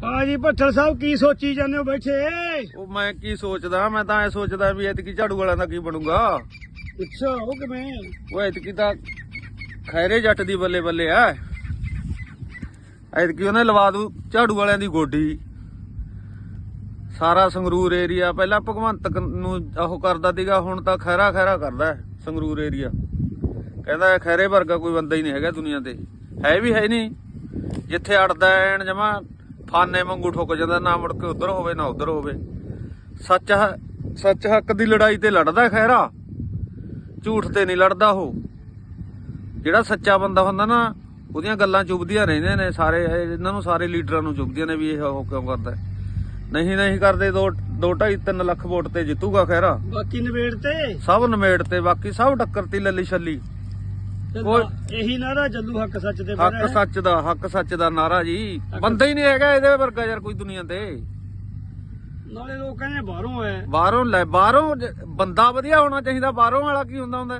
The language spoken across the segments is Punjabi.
ਬਾਜੀ ਭੱਠਲ ਸਾਹਿਬ ਕੀ ਸੋਚੀ ਜਾਂਦੇ ਹੋ ਬੈਠੇ? ਉਹ ਮੈਂ ਕੀ ਸੋਚਦਾ? ਮੈਂ ਤਾਂ ਐ ਸੋਚਦਾ ਵੀ ਐਤਕੀ ਝਾੜੂ ਵਾਲਿਆਂ ਦਾ ਕੀ ਬਣੂਗਾ? ਅੱਛਾ ਉਹ ਕਿਵੇਂ? ਉਹ ਐਤਕੀ ਤਾਂ ਖੈਰੇ ਜੱਟ ਦੀ ਬੱਲੇ ਬੱਲੇ ਆ। ਐਤਕੀ ਉਹਨੇ ਲਵਾ ਦੂ ਝਾੜੂ ਵਾਲਿਆਂ ਦੀ ਗੋਡੀ। ਸਾਰਾ ਸੰਗਰੂਰ ਏਰੀਆ ਪਹਿਲਾਂ ਭਗਵੰਤ ਨੂੰ ਉਹ ਕਰਦਾ ਸੀਗਾ ਹੁਣ ਤਾਂ ਖੈਰਾ ਖੈਰਾ ਕਰਦਾ ਸੰਗਰੂਰ ਏਰੀਆ। ਕਹਿੰਦਾ ਇਹ ਖੈਰੇ ਵਰਗਾ ਕੋਈ ਬੰਦਾ ਹੀ ਨਹੀਂ ਹੈਗਾ ਦੁਨੀਆ ਤੇ। ਹੈ ਵੀ ਹੈ ਨਹੀਂ। ਜਿੱਥੇ ਅੜਦਾ ਐਨ ਜਮਾ ਫਾਨੇ ਵਾਂਗੂ ਠੁੱਕ ਜਾਂਦਾ ਨਾ ਮੁੜ ਕੇ ਉਧਰ ਹੋਵੇ ਨਾ ਉਧਰ ਹੋਵੇ। ਸੱਚ ਸੱਚ ਹੱਕ ਦੀ ਲੜਾਈ ਤੇ ਲੜਦਾ ਖੈਰਾ। ਝੂਠ ਤੇ ਨਹੀਂ ਲੜਦਾ ਉਹ। ਜਿਹੜਾ ਸੱਚਾ ਬੰਦਾ ਹੁੰਦਾ ਨਾ ਉਹਦੀਆਂ ਗੱਲਾਂ ਚੁੱਭਦੀਆਂ ਰਹਿੰਦੀਆਂ ਨੇ ਸਾਰੇ ਇਹ- ਇਹਨਾਂ ਨੂੰ ਸਾਰੇ ਲੀਡਰਾਂ ਨੂੰ ਚੁੱਭਦੀਆਂ ਨੇ ਵੀ ਇਹ ਉਹ ਕਿਉਂ ਕਰਦਾ। ਨਹੀਂ ਨਹੀਂ ਕਰਦੇ 2 2 2.5 3 ਲੱਖ ਵੋਟ ਤੇ ਜਿੱਤੂਗਾ ਖੈਰਾ। ਬਾਕੀ ਨਵੇੜ ਤੇ। ਸਭ ਨਮੇੜ ਤੇ ਬਾਕੀ ਸਭ ਟੱਕਰ ਤੀ ਲੱਲੀ ਛੱਲੀ। ਕੋਈ- ਨਾ- ਇਹੀ ਨਾਰਾ ਚੱਲੂ ਹੱਕ ਸੱਚ ਹੱਕ ਦਾ ਹੱਕ ਸੱਚ ਦਾ ਨਾਰਾ ਜੀ। ਬੰਦਾ ਹੀ ਨਹੀਂ ਹੈਗਾ ਇਹਦੇ ਵਰਗਾ ਯਾਰ ਕੋਈ ਦੁਨੀਆ ਤੇ। ਨਾਲੇ ਲੋਕ ਕਹਿੰਦੇ ਬਾਹਰੋਂ ਆਇਆ ਬਾਹਰੋਂ ਲੈ ਬਾਹਰੋਂ ਜ- ਬੰਦਾ ਵਧੀਆ ਹੋਣਾ ਚਾਹੀਦਾ ਬਾਹਰੋਂ ਵਾਲਾ ਕੀ ਹੁੰਦਾ ਹੁੰਦਾ?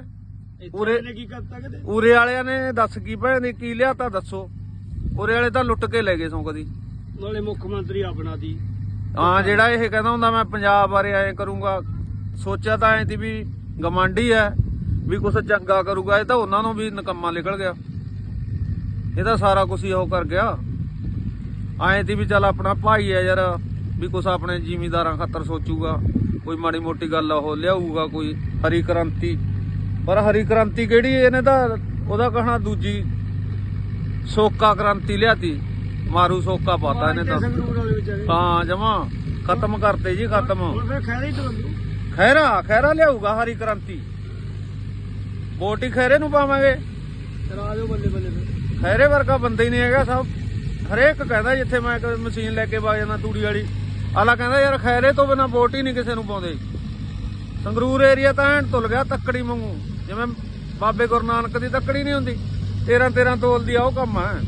ਇੱਥੇ ਉਰੇ- ਨੇ ਕੀ ਕਰਤਾ ਕਿਤੇ? ਉਰੇ ਵਾਲਿਆਂ ਨੇ ਦੱਸ ਕੀ ਭੈਣ ਕੀ ਲਿਆ ਤਾਂ ਦੱਸੋ। ਉਰੇ ਵਾਲੇ ਤਾਂ ਲੁੱਟ ਕੇ ਲੈ ਗਏ ਸੋ ਕਦੀ। ਨਾਲੇ ਮੁੱਖ ਮੰਤਰੀ ਆਪਣਾ ਦੀ ਹਾਂ ਜਿਹੜਾ ਇਹ ਕਹਿੰਦਾ ਹੁੰਦਾ ਮੈਂ ਪੰਜਾਬ ਬਾਰੇ ਐ ਕਰੂੰਗਾ। ਸੋਚਿਆ ਤਾਂ ਐ ਸੀ ਵੀ ਗਮਾਂਡੀ ਐ ਵੀ ਕੁਛ ਚੰਗਾ ਕਰੂਗਾ ਇਹ ਤਾਂ ਉਹਨਾਂ ਨੂੰ ਵੀ ਨਕੰਮਾ ਨਿਕਲ ਗਿਆ। ਇਹ ਤਾਂ ਸਾਰਾ ਕੁਝ ਹੀ ਉਹ ਕਰ ਗਿਆ। ਐ ਸੀ ਵੀ ਚੱਲ ਆਪਣਾ ਭਾਈ ਐ ਯਾਰ ਵੀ ਕੁਛ ਆਪਣੇ ਜ਼ਿਮੀਂਦਾਰਾਂ ਖਾਤਰ ਸੋਚੂਗਾ। ਕੋਈ ਮਾੜੀ ਮੋਟੀ ਗੱਲ ਉਹ ਲਿਆਊਗਾ ਕੋਈ ਹਰੀ ਕ੍ਰਾਂਤੀ। ਪਰ ਹਰੀ ਕ੍ਰਾਂਤੀ ਕਿਹੜੀ ਇਹਨੇ ਤਾਂ ਉਹਦਾ ਕਹਣਾ ਦੂਜੀ ਸੋਕਾ ਕ੍ਰਾਂਤੀ ਲਿਆਤੀ। ਮਾਰੂ ਸੋਕਾ ਪਾਤਾ ਇਹਨੇ ਤਾਂ। ਹਾਂ ਜਮਾ। ਖਤਮ ਕਰਤੇ ਜੀ ਖਤਮ। ਖੈਰਾ ਖੈਰਾ ਲਿਆਊਗਾ ਹਰੀ ਕ੍ਰਾਂਤੀ। ਵੋਟ ਖੈਰੇ ਨੂੰ ਪਾਵਾਂਗੇ। ਚਲਾ ਦਿਓ ਬੱਲੇ ਬੱਲੇ ਖੈਰੇ ਵਰਗਾ ਬੰਦਾ ਹੀ ਨਹੀਂ ਹੈਗਾ ਸਭ। ਹਰੇਕ ਕਹਿੰਦਾ ਜਿੱਥੇ ਮੈਂ ਮਸ਼ੀਨ ਲੈ ਕੇ ਵਗ ਜਾਂਦਾ ਤੂੜੀ ਵਾਲੀ। ਆਲਾ ਕਹਿੰਦਾ ਯਾਰ ਖੈਰੇ ਤੋਂ ਬਿਨਾ ਵੋਟ ਹੀ ਨਹੀਂ ਕਿਸੇ ਨੂੰ ਪਾਉਂਦੇ। ਸੰਗਰੂਰ ਏਰੀਆ ਤਾਂ ਐਨ ਤੁਲ ਗਿਆ ਤੱਕੜੀ ਵਾਂਗੂ। ਜਿਵੇਂ ਬਾਬੇ ਗੁਰੂ ਨਾਨਕ ਦੀ ਤੱਕੜੀ ਨਹੀਂ ਹੁੰਦੀ। 13 13 ਤੋਲ ਦੀ ਆ ਉਹ ਕੰਮ ਹੈ